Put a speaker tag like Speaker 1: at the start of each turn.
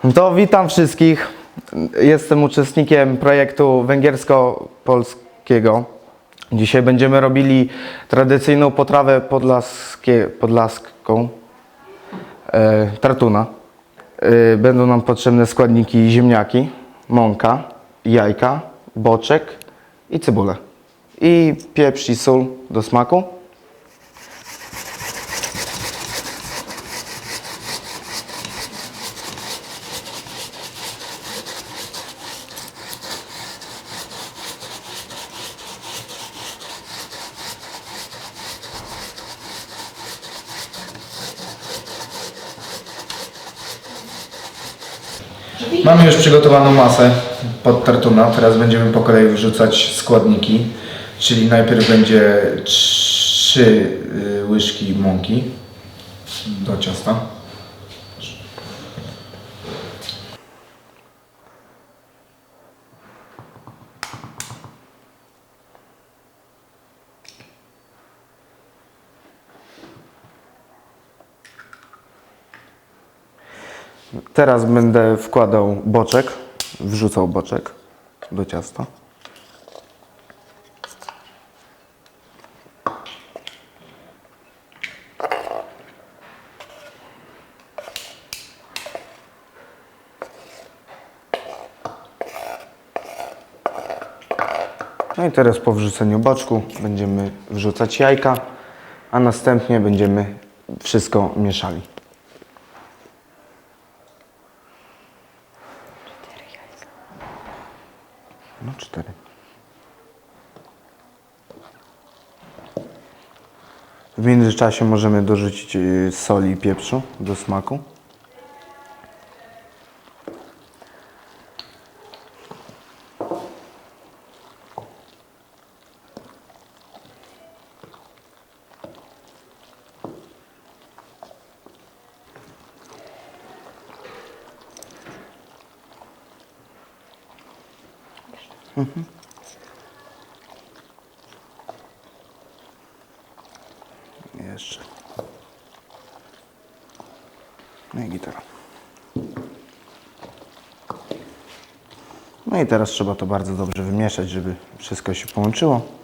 Speaker 1: To witam wszystkich. Jestem uczestnikiem projektu węgiersko-polskiego. Dzisiaj będziemy robili tradycyjną potrawę podlaskie, podlaską, e, tartuna. E, będą nam potrzebne składniki ziemniaki, mąka, jajka, boczek i cebulę. I pieprz i sól do smaku. Mamy już przygotowaną masę pod tartuna. Teraz będziemy po kolei wrzucać składniki. Czyli najpierw będzie 3 łyżki mąki do ciasta. Teraz będę wkładał boczek, wrzucał boczek do ciasta. No i teraz po wrzuceniu boczku będziemy wrzucać jajka, a następnie będziemy wszystko mieszali. No cztery. W międzyczasie możemy dorzucić y, soli i pieprzu do smaku. Jeszcze. No i gitara. No i teraz trzeba to bardzo dobrze wymieszać, żeby wszystko się połączyło.